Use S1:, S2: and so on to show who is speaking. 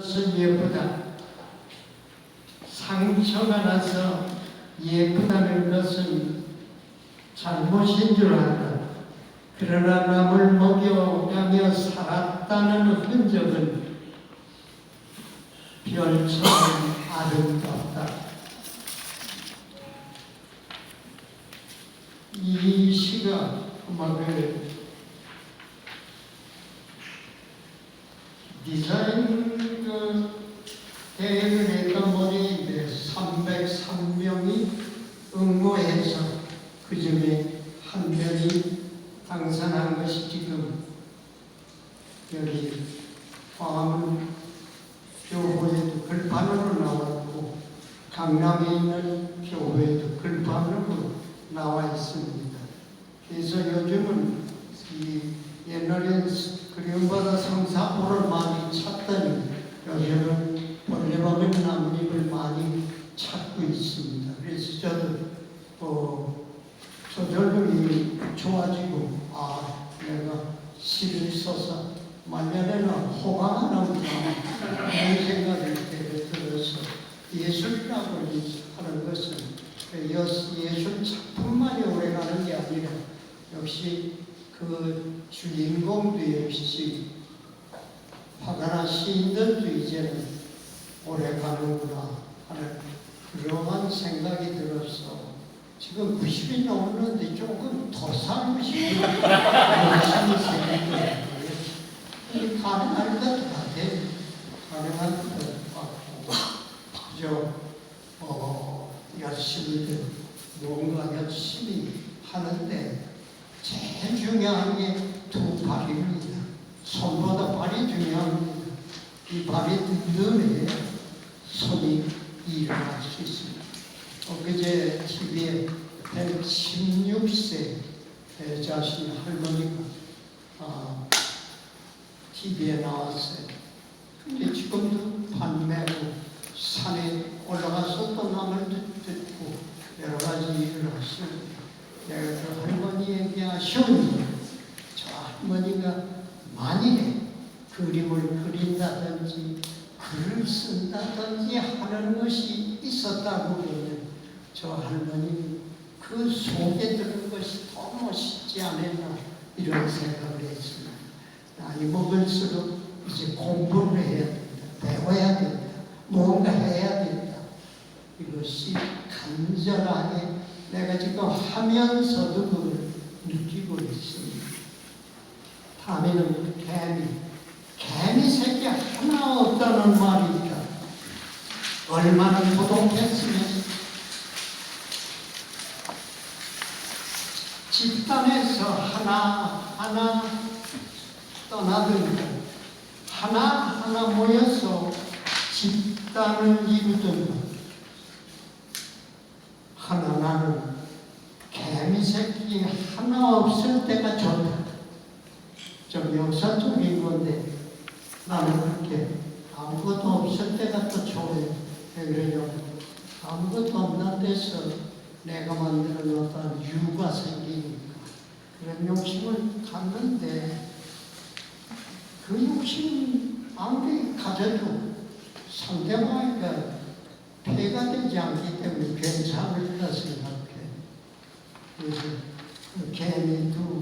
S1: 것은 예쁘다. 상처가 나서 예쁘다는 것은 잘못인 줄 안다. 그러나 남을 먹여가며 살았다는 흔적은 별처럼 아름답다. 이 시가 음악을 디자인 그 대회를 했던 분이 303명이 응모해서 그 중에 한 명이 당선한 것이 지금 여기 광화문 교회에도 글판으로 나왔고 강남에 있는 교회에도 글판으로 나와 있습니다. 그래서 요즘은 이 옛날엔 그림바다 성사포를 많이 찾 요즘은 벌레박은 나뭇잎을 많이 찾고 있습니다. 그래서 저도 어, 저절로 좋아지고 아 내가 시를 써서 말년에는 호강 하나 보다 그런 생각을 들어서 예술이라고 하는 것은 그 예술 작품만이 오래가는 게 아니라 역시 그 주인공도 역시 화가나 시인들도 이제는 오래 가는구나 하는 그러한 생각이 들어서 지금 90이 넘었는데 조금 더 살고 싶은 그런 생각이 들어요. 가능할 것 같아요. 가능할 것 같고 그저 어, 열심히들 뭔가 열심히 하는데 제일 중요한 게 두 발입니다. 손보다 발이 중요합 발이 든든해야 손이 일어날 수 있습니다. 엊그제 TV에 116세 자신 할머니가 아, TV에 나왔어요. 근데 지금도 판매고 산에 올라가서 또 남을 듣고 여러 가지 일을 하십니다. 내가 그 할머니에게 아쉬운 저 할머니가 만일에 그림을 그린다든지 글을 쓴다든지 하는 것이 있었다고 그러면 저 할머니 그 속에 드는 것이 더 멋있지 않았나 이런 생각을 했습니다. 나이 먹을수록 이제 공부를 해야 된다. 배워야 된다. 뭔가 해야 된다. 이것이 간절하게 내가 지금 하면서도 그걸 느끼고 있습니다. 다음에는 개미. 개미 새끼 하나 없다는 말이 있다. 얼마나 고독했으면 집단에서 하나 하나 떠나들고 하나 하나 모여서 집단을 이루던 하나 나는 개미 새끼 하나 없을 때가 좋다. 좀 역사적인 건데 나는 그렇게 아무것도 없을 때가 더 좋아요. 왜 그러냐면 아무것도 없는 데서 내가 만들어 놓던 유가 생기니까 그런 욕심을 갖는데 그 욕심 아무리 가져도 상대방에게 폐가 되지 않기 때문에 괜찮을 거라 생각해. 그래서 그 개미도